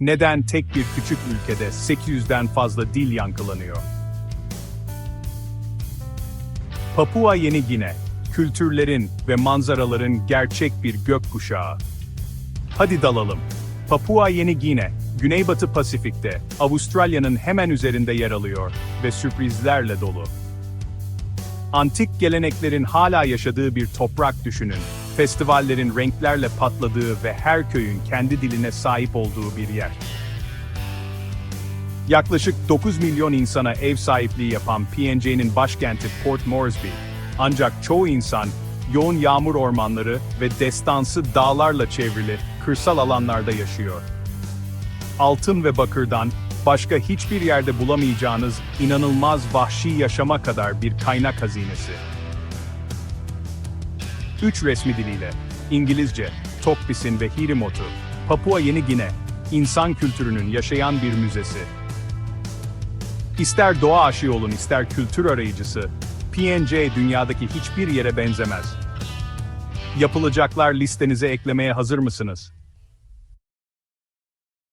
Neden tek bir küçük ülkede 800'den fazla dil yankılanıyor? Papua Yeni Gine, kültürlerin ve manzaraların gerçek bir gökkuşağı. Hadi dalalım. Papua Yeni Gine, Güneybatı Pasifik'te, Avustralya'nın hemen üzerinde yer alıyor ve sürprizlerle dolu. Antik geleneklerin hala yaşadığı bir toprak düşünün. Festivallerin renklerle patladığı ve her köyün kendi diline sahip olduğu bir yer. Yaklaşık 9 milyon insana ev sahipliği yapan PNG'nin başkenti Port Moresby. Ancak çoğu insan yoğun yağmur ormanları ve destansı dağlarla çevrili kırsal alanlarda yaşıyor. Altın ve bakırdan başka hiçbir yerde bulamayacağınız inanılmaz vahşi yaşama kadar bir kaynak hazinesi. Üç resmi diliyle, İngilizce, Tokpis'in ve Hirimotu, Papua Yeni Gine, insan kültürünün yaşayan bir müzesi. İster doğa aşığı olun ister kültür arayıcısı, PNG dünyadaki hiçbir yere benzemez. Yapılacaklar listenize eklemeye hazır mısınız?